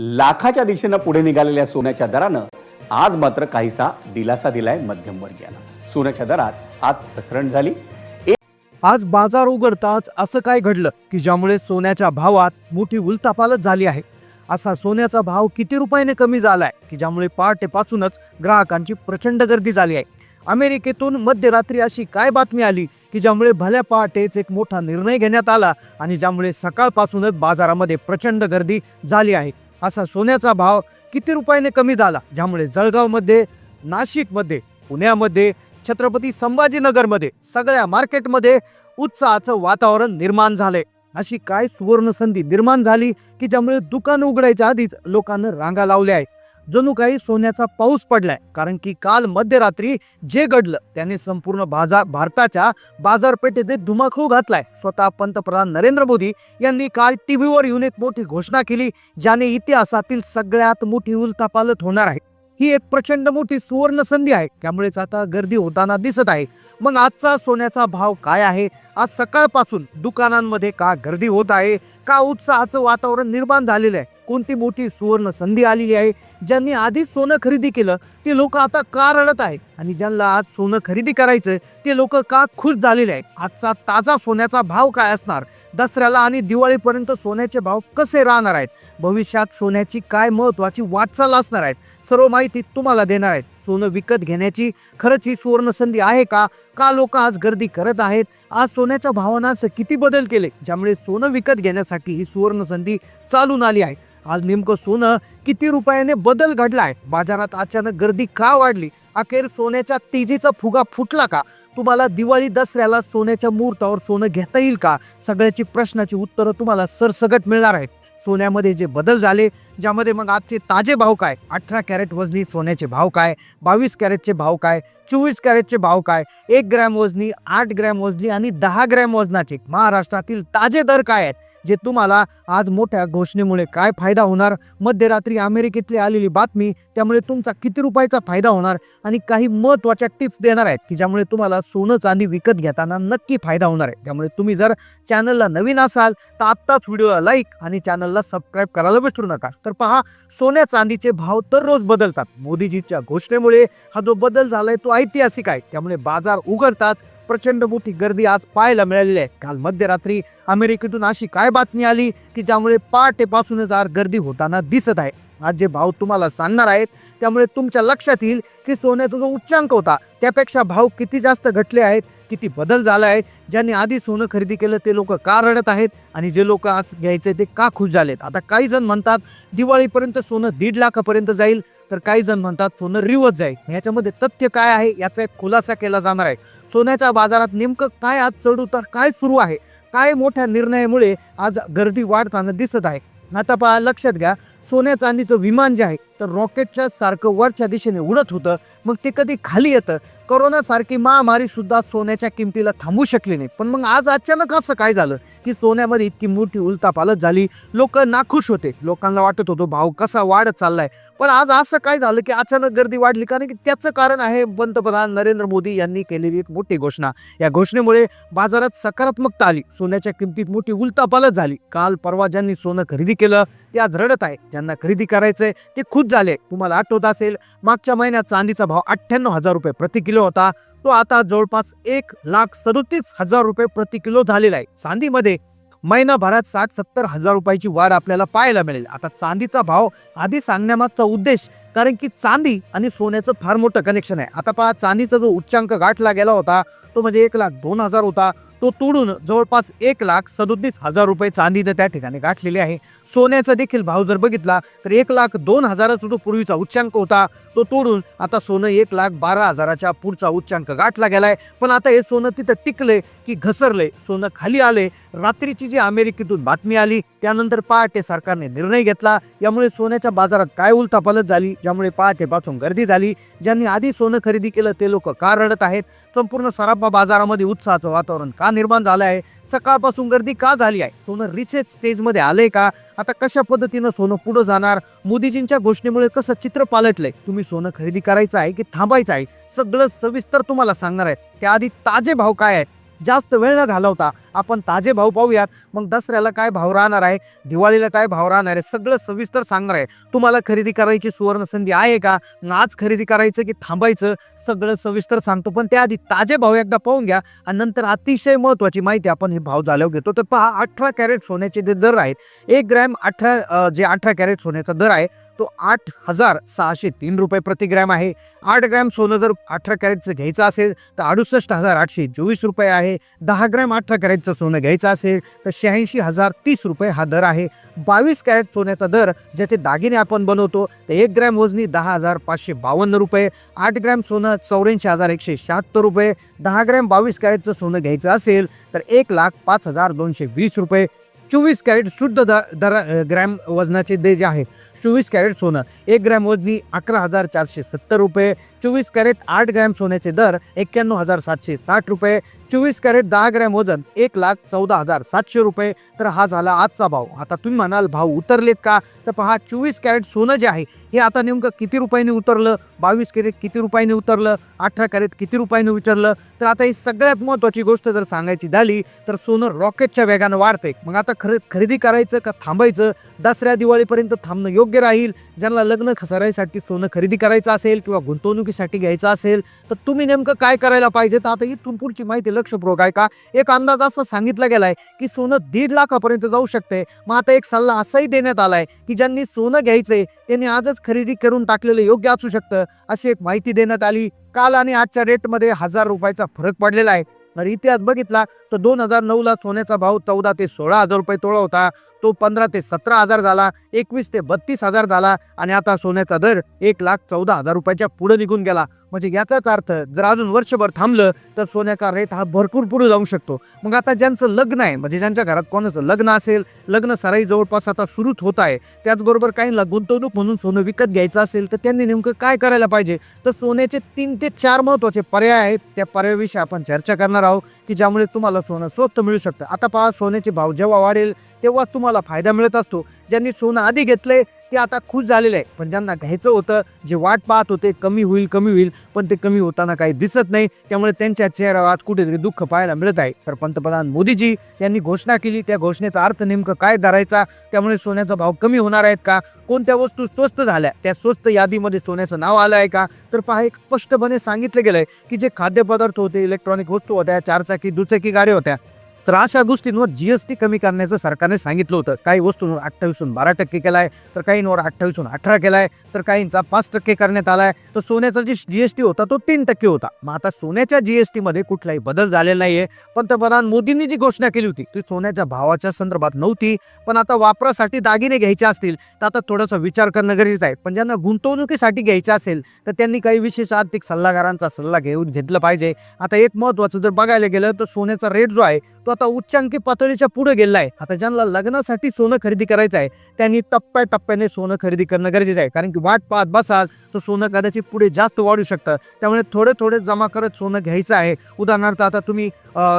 लाखाच्या दिशेनं पुढे निघालेल्या सोन्याच्या दरानं आज मात्र काहीसा दिलासा दिलाय मध्यमवर्गीयाला सोन्याच्या दरात आज घसरण झाली. आज बाजार उघडताच असं काय घडलं की ज्यामुळे सोन्याच्या भावात मोठी उलथापालट झाली आहे? असा सोन्याचा भाव किती रुपयाने कमी झालाय की ज्यामुळे पहाटेपासूनच ग्राहकांची प्रचंड गर्दी झाली आहे? अमेरिकेतून मध्यरात्री अशी काय बातमी आली की ज्यामुळे भल्या पहाटेच एक मोठा निर्णय घेण्यात आला आणि ज्यामुळे सकाळपासूनच बाजारामध्ये प्रचंड गर्दी झाली आहे? असा सोन्याचा भाव किती रुपयाने कमी झाला ज्यामुळे जळगावमध्ये नाशिकमध्ये पुण्यामध्ये छत्रपती संभाजीनगरमध्ये सगळ्या मार्केटमध्ये उत्साहाचं वातावरण निर्माण झालंय अशी काय सुवर्ण संधी निर्माण झाली की ज्यामुळे दुकान उघडायच्या आधीच लोकांना रांगा लावल्या आहेत. जणू काही सोन्याचा पाऊस पडलाय कारण की काल मध्यरात्री जे घडलं त्याने संपूर्ण बाजार भारताच्या बाजारपेठेत धुमाखू धुमाकूळ घातलाय. स्वतः पंतप्रधान नरेंद्र मोदी यांनी काल टीव्हीवर येऊन एक मोठी घोषणा केली ज्याने इतिहासातील सगळ्यात मोठी उलथापालत होणार आहे. ही एक प्रचंड मोठी सुवर्ण संधी आहे. त्यामुळेच आता गर्दी होताना दिसत आहे. मग आजचा सोन्याचा भाव काय आहे? आज सकाळपासून दुकानांमध्ये का गर्दी होत आहे? का उत्साहाचं वातावरण निर्माण झालेलं आहे? कोणती मोठी सुवर्ण संधी आलेली आहे? ज्यांनी आधी सोनं खरेदी केलं ते लोक आता का रडत आहेत? आणि ज्यांना आज सोनं खरेदी करायचं ते लोक का खुश झालेले आहेत? आजचा ताजा सोन्याचा भाव काय असणार? दसऱ्याला आणि दिवाळीपर्यंत सोन्याचे भाव कसे राहणार आहेत? भविष्यात सोन्याची काय महत्वाची वाटचाल असणार आहेत? सर्व माहिती तुम्हाला देणार आहेत. सोनं विकत घेण्याची खरंच ही सुवर्ण संधी आहे का? का लोक आज गर्दी करत आहेत? आज सोन्याच्या भावनाचं किती बदल केले? ज्यामुळे सोनं विकत घेण्यासाठी ही सुवर्ण संधी चालून आली आहे. आज नेमकं सोनं किती रुपयाने बदल घडला आहे बाजारात अचानक गर्दी का वाढली? अखेर सोन्याच्या तेजीचा फुगा फुटला का? तुम्हाला दिवाळी दसऱ्याला सोन्याच्या मुहूर्तावर सोनं घेता येईल का? सगळ्याची प्रश्नाची उत्तरं तुम्हाला सरसगट मिळणार आहेत. सोन्यामध्ये जे बदल झाले ज्यामध्ये मग आजचे ताजे भाव काय? अठरा कॅरेट वजनी सोन्याचे भाव काय? बावीस कॅरेटचे भाव काय? चोवीस कॅरेटचे भाव काय? एक ग्रॅम वजनी आठ ग्रॅम वजनी आणि दहा ग्रॅम वजनाचे महाराष्ट्रातील ताजे दर काय आहेत? जे तुम्हाला आज मोठ्या घोषणेमुळे काय फायदा होणार? मध्यरात्री अमेरिकेतली आलेली बातमी त्यामुळे तुमचा किती रुपयाचा फायदा होणार? आणि काही महत्त्वाच्या टिप्स देणार आहेत की ज्यामुळे तुम्हाला सोनं चांदी विकत घेताना नक्की फायदा होणार आहे. त्यामुळे तुम्ही जर चॅनलला नवीन असाल तर आत्ताच व्हिडिओला लाईक आणि चॅनलला सबस्क्राईब करायला विसरू नका. तर पहा सोन्या चांदीचे भाव तर रोज बदलतात. मोदीजीच्या घोषणेमुळे हा जो बदल झालाय तो ऐतिहासिक आहे. त्यामुळे बाजार उघडताच प्रचंड मोठी गर्दी आज पाहायला मिळालेली आहे. काल मध्यरात्री अमेरिकेतून अशी काय बातमी आली की ज्यामुळे पहाटेपासूनच आज गर्दी होताना दिसत आहे. आज जे भाव तुम्हाला सांगणार आहेत त्यामुळे तुमच्या लक्षात येईल की सोन्याचा जो उच्चांक होता त्यापेक्षा भाव किती जास्त घटले आहेत किती बदल झाला आहे ज्यांनी आधी सोनं खरेदी केलं ते लोक का रडत आहेत आणि जे लोक आज घ्यायचे ते का खुश झालेत? आता काही जण म्हणतात दिवाळीपर्यंत सोनं दीड लाखापर्यंत जाईल तर काही जण म्हणतात सोनं रिवत जाईल. ह्याच्यामध्ये तथ्य काय आहे? याचा एक खुलासा केला जाणार आहे. सोन्याच्या बाजारात नेमकं काय आज चढ उतार काय सुरू आहे? काय मोठ्या निर्णयामुळे आज गर्दी वाढताना दिसत आहे? आता पहा लक्षात घ्या सोन्या चांदीचं विमान जे आहे तर रॉकेटच्या सारखं वरच्या दिशेने उडत होतं. मग ते कधी खाली येतं? करोनासारखी महामारी सुद्धा सोन्याच्या किमतीला थांबू शकली नाही. पण मग आज अचानक असं काय झालं? की सोन्यामध्ये इतकी मोठी उलतापालत झाली. लोक नाखुश होते. लोकांना वाटत होतो भाव कसा वाढत चाललाय? पण आज असं काय झालं की अचानक गर्दी वाढली? कारण की त्याचं कारण आहे पंतप्रधान नरेंद्र मोदी यांनी केलेली एक मोठी घोषणा. या घोषणेमुळे बाजारात सकारात्मकता आली. सोन्याच्या किमतीत मोठी उलतापालत झाली. काल परवा ज्यांनी सोनं खरेदी केलं ते आज रडत आहे ज्यांना खरेदी करायचंय ते खुद झाले. तुम्हाला आठवत असेल मागच्या महिन्यात चांदीचा भाव अठ्ठ्याण्णव हजार रुपये प्रति किलो होता. तो आता जवळपास एक लाख सदोतीस हजार रुपये प्रति किलो झालेला आहे. चांदीमध्ये महिनाभरात साठ सत्तर हजार रुपयाची वाढ आपल्याला पाहायला मिळेल. आता चांदीचा भाव आधी सांगण्यामागचा उद्देश कारण की चांदी आणि सोन्याचं फार मोठं कनेक्शन आहे. आता पहा चांदीचा जो उच्चांक गाठला गेला होता तो म्हणजे एक लाख दोन हजार होता. तो तोडून जवळपास एक लाख सदोतीस हजार रुपये चांदीनं त्या ठिकाणी गाठलेले आहे. सोन्याचा देखील भाव जर बघितला तर एक लाख दोन हजाराचा जो पूर्वीचा उच्चांक होता तो तोडून आता सोनं एक लाख बारा हजाराच्या पुढचा उच्चांक गाठला गेलाय पण आता हे सोनं तिथं टिकले की घसरले सोनं खाली आले रात्रीची जी अमेरिकेतून बातमी आली त्यानंतर पहाटे सरकारने निर्णय घेतला. यामुळे सोन्याच्या बाजारात काय उलथापालत झाली? ज्यामुळे पहाटेपासून गर्दी झाली. ज्यांनी आधी सोनं खरेदी केलं ते लोक का रडत आहेत? संपूर्ण सराफा बाजारामध्ये उत्साहाचं वातावरण का निर्माण झालं आहे? सकाळपासून गर्दी का झाली आहे? सोनं रिसेट स्टेजमध्ये आलंय का? आता कशा पद्धतीनं सोनं पुढं जाणार? मोदीजींच्या घोषणेमुळे कसं चित्र पालटलंय? तुम्ही सोनं खरेदी करायचं आहे की थांबायचं आहे? सगळं सविस्तर तुम्हाला सांगणार आहे त्याआधी ताजे भाव काय आहेत? जास्त वेळ न घालवता आपण ताजे भाव पाहूयात. मग दसऱ्याला काय भाव राहणार आहे? दिवाळीला काय भाव राहणार आहे? सगळं सविस्तर सांगणार आहे. तुम्हाला खरेदी करायची सुवर्ण संधी आहे का? मग आज खरेदी करायचं की थांबायचं? सगळं सविस्तर सांगतो. पण त्याआधी ताजे भाव एकदा पाहून घ्या. आणि नंतर अतिशय महत्त्वाची माहिती आपण हे भाव झाल्यावर घेतो. तर पहा अठरा कॅरेट सोन्याचे जे दर आहेत एक ग्रॅम अठरा जे अठरा कॅरेट सोन्याचा दर आहे तो आठ हजार सहाशे तीन रुपये प्रति ग्रॅम आहे. आठ ग्रॅम सोनं जर अठरा कॅरेटचं घ्यायचं असेल तर अडुसष्ट हजार आठशे चोवीस रुपये आहे. दहा ग्रॅम अठरा कॅरेट कॅरेटचं सोनं घ्यायचं असेल तर शहाऐंशी हजार तीस रुपये हा दर आहे. बावीस कॅरेट सोन्याचा दर ज्याचे दागिने आपण बनवतो तर एक ग्रॅम वजनी दहा हजार पाचशे बावन्न रुपये. आठ ग्रॅम सोनं चौऱ्याऐंशी हजार एकशे शहात्तर रुपये. दहा ग्रॅम बावीस कॅरेटचं सोनं घ्यायचं असेल तर एक लाख पाच हजार दोनशे वीस रुपये. चोवीस कॅरेट शुद्ध द दर ग्रॅम वजनाचे दे जे आहे चोवीस कॅरेट सोनं. एक ग्रॅम वजनी अकरा हजार चारशे सत्तर रुपये. चोवीस कॅरेट आठ ग्रॅम सोन्याचे दर एक्क्याण्णव हजार सातशे साठ रुपये. चोवीस कॅरेट दहा ग्रॅम वजन एक लाख चौदा हजार सातशे रुपये. तर हा झाला आजचा भाव. आता तुम्ही म्हणाल भाव उतरलेत का? तर पहा चोवीस कॅरेट सोनं जे आहे हे आता नेमकं किती रुपयाने उतरलं? बावीस कॅरेट किती रुपयाने उतरलं? अठरा कॅरेट किती रुपयाने उतरलं? तर आता ही सगळ्यात महत्त्वाची गोष्ट जर सांगायची झाली तर सोनं रॉकेटच्या वेगानं वाढते मग आता खरे खरेदी करायचं का थांबायचं? दसऱ्या दिवाळीपर्यंत थांबणं योग्य राहील? ज्यांना लग्न खसारायसाठी सोनं खरेदी करायचं असेल किंवा गुंतवणुकीसाठी घ्यायचं असेल तर तुम्ही नेमकं काय करायला पाहिजे? तर आता इथून पुढची माहिती लक्षपूर्वक आहे का? एक अंदाज असं सांगितला गेलाय की सोनं दीड लाखापर्यंत जाऊ शकते. मग आता एक सल्ला असाही देण्यात आलाय की ज्यांनी सोनं घ्यायचंय त्यांनी आजच खरेदी करून टाकलेलं योग्य असू शकतं अशी एक माहिती देण्यात आली. काल आणि आजच्या रेटमध्ये हजार रुपयाचा फरक पडलेला आहे. तर इतिहास बघितला तर दोन हजार नऊला सोन्याचा भाव चौदा ते सोळा हजार रुपये तोळा होता. तो पंधरा ते सतरा हजार झाला एकवीस ते बत्तीस हजार झाला आणि आता सोन्याचा दर एक लाख चौदा हजार रुपयाच्या पुढे निघून गेला. म्हणजे याचाच अर्थ जर अजून वर्षभर थांबलं तर सोन्याचा रेट हा भरपूर पुढे जाऊ शकतो. मग आता ज्यांचं लग्न आहे म्हणजे ज्यांच्या घरात कोणाचं लग्न असेल लग्न सराई जवळपास आता सुरूच होत आहे. त्याचबरोबर काहींना गुंतवणूक म्हणून सोनं विकत घ्यायचं असेल तर त्यांनी नेमकं काय करायला पाहिजे? तर सोन्याचे तीन ते चार महत्त्वाचे पर्याय आहेत. त्या पर्यायाविषयी आपण चर्चा करणार आहोत की ज्यामुळे तुम्हाला सोनं स्वस्त मिळू शकतं. आता पहा सोन्याचे भाव जेव्हा वाढेल तेव्हाच तुम्हाला फायदा मिळत असतो. ज्यांनी सोनं आधी घेतलंय ते आता खुश झालेले आहे पण ज्यांना घ्यायचं होतं जे वाट पाहत होते कमी होईल कमी होईल पण ते कमी होताना काही दिसत नाही. त्यामुळे त्यांच्या चेहऱ्यावर आज कुठेतरी दुःख पाहायला मिळत आहे. तर पंतप्रधान मोदीजी यांनी घोषणा केली. त्या घोषणेचा अर्थ नेमकं काय धरायचा? त्यामुळे सोन्याचा भाव कमी होणार आहेत का? कोणत्या वस्तू स्वस्त झाल्या? त्या स्वस्त यादीमध्ये सोन्याचं नाव आलं आहे का? तर पहा एक स्पष्टपणे सांगितलं गेलं आहे की जे खाद्यपदार्थ होते इलेक्ट्रॉनिक वस्तू होत्या चारचाकी दुचाकी गाड्या होत्या तर अशा गोष्टींवर जी एस टी कमी करण्याचं सरकारने सांगितलं होतं. काही वस्तूंवर अठ्ठावीसून बारा टक्के केला आहे तर काहींवर अठ्ठावीसून अठरा केला आहे तर काहींचा पाच टक्के करण्यात आला आहे तर सोन्याचा जी जी एस टी होता तो तीन टक्के होता. मग आता सोन्याच्या जी एस टीमध्ये कुठलाही बदल झालेला नाही आहे पंतप्रधान मोदींनी जी घोषणा केली होती ती सोन्याच्या भावाच्या संदर्भात नव्हती. पण आता वापरासाठी दागिने घ्यायचे असतील तर आता थोडासा विचार करणं गरजेचं आहे. पण ज्यांना गुंतवणुकीसाठी घ्यायचं असेल तर त्यांनी काही विशेष आर्थिक सल्लागारांचा सल्ला घेऊन घेतलं पाहिजे. आता एक महत्वाचं जर बघायला गेलं तर सोन्याचा रेट जो आहे तो आता उच्चांकी पातळीच्या पुढे गेलेला आहे आता ज्यांना लग्नासाठी सोनं खरेदी करायचं आहे त्यांनी टप्प्याटप्प्याने सोनं खरेदी करणं गरजेचं आहे. कारण की वाट पाहत बसाल तर सोनं कदाचित पुढे जास्त वाढू शकतं. त्यामुळे थोडे थोडे जमा करत सोनं घ्यायचं आहे. उदाहरणार्थ आता तुम्ही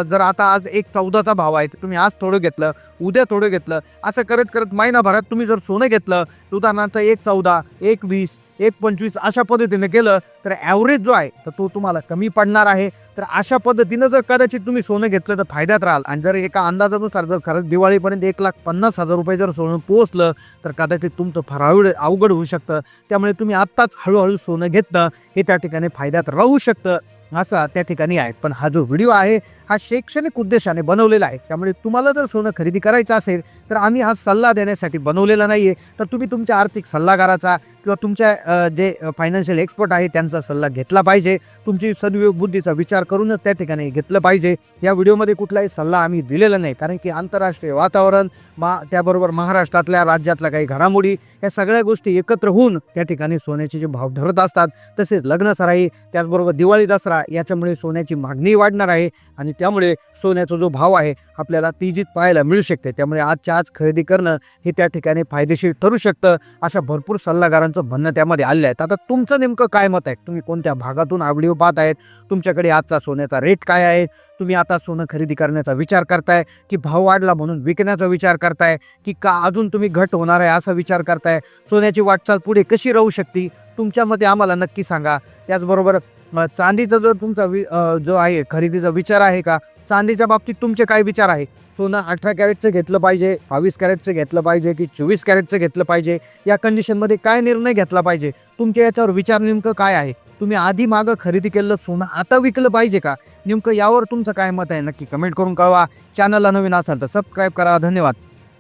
जर आता आज एक चौदाचा भाव आहे तर तुम्ही आज थोडं घेतलं उद्या थोडं घेतलं असं करत करत महिनाभरात तुम्ही जर सोनं घेतलं तर उदाहरणार्थ एक चौदा एक वीस एक पंचवीस अशा पद्धतीने केलं तर ॲव्हरेज जो आहे तर तो तुम्हाला कमी पडणार आहे. तर अशा पद्धतीनं जर कदाचित तुम्ही सोनं घेतलं तर फायद्यात राहाल. आणि जर एका अंदाजानुसार जर खरंच दिवाळीपर्यंत एक लाख पन्नास हजार रुपये जर सोनं पोहोचलं तर कदाचित तुमचं फार अवघड अवघड होऊ शकतं. त्यामुळे तुम्ही आत्ताच हळूहळू सोनं घेतलं हे त्या ठिकाणी फायद्यात राहू शकतं. असा त्या ठिकाणी आहे. पण हा जो व्हिडिओ आहे हा शैक्षणिक उद्देशाने बनवलेला आहे. त्यामुळे तुम्हाला जर सोनं खरेदी करायचं असेल तर आम्ही हा सल्ला देण्यासाठी बनवलेला नाही आहे तर तुम्ही तुमच्या आर्थिक सल्लागाराचा किंवा तुमच्या जे फायनान्शियल एक्सपर्ट आहे त्यांचा सल्ला घेतला पाहिजे. तुमची सद्विवेक बुद्धीचा विचार करूनच त्या ठिकाणी घेतलं पाहिजे. या व्हिडिओमध्ये कुठलाही सल्ला आम्ही दिलेला नाही. कारण की आंतरराष्ट्रीय वातावरण मा त्याबरोबर महाराष्ट्रातल्या राज्यातल्या काही घडामोडी या सगळ्या गोष्टी एकत्र होऊन त्या ठिकाणी सोन्याचे जे भाव ठरत असतात तसेच लग्न सराई त्याचबरोबर दिवाळी दसरा याच्यामुळे सोन्याची मागणी वाढणार आहे आणि त्यामुळे सोन्याचा जो भाव आहे आपल्याला तेजीत पाहायला मिळू शकते. त्यामुळे आजच्या आज खरेदी करणं हे त्या ठिकाणी फायदेशीर ठरू शकतं अशा भरपूर सल्लागारांचं म्हणणं त्यामध्ये आलेलं आहे. आता तुमचं नेमकं काय मत आहे? तुम्ही कोणत्या भागातून आवडीव पाहत आहेत? तुमच्याकडे आजचा सोन्याचा रेट काय आहे? तुम्ही आता सोनं खरेदी करण्याचा विचार करताय की भाव वाढला म्हणून विकण्याचा विचार करताय की का अजून तुम्ही घट होणार आहे असा विचार करताय? सोन्याची वाटचाल पुढे कशी राहू शकते? तुमच्या मते आम्हाला नक्की सांगा. त्याचबरोबर चांदीचा जो तुमचा वि जो आहे खरेदीचा विचार आहे का? चांदीच्या बाबतीत तुमचे काय विचार आहे? सोनं अठरा कॅरेटचं घेतलं पाहिजे बावीस कॅरेटचं घेतलं पाहिजे की चोवीस कॅरेटचं घेतलं पाहिजे? या कंडिशनमध्ये काय निर्णय घेतला पाहिजे? तुमच्या याच्यावर विचार नेमकं काय आहे? तुम्ही आधी मागं खरेदी केलेलं सोनं आता विकलं पाहिजे का? नेमकं यावर तुमचं काय मत आहे? नक्की कमेंट करून कळवा. चॅनलला नवीन असाल तर सबस्क्राईब करा. धन्यवाद.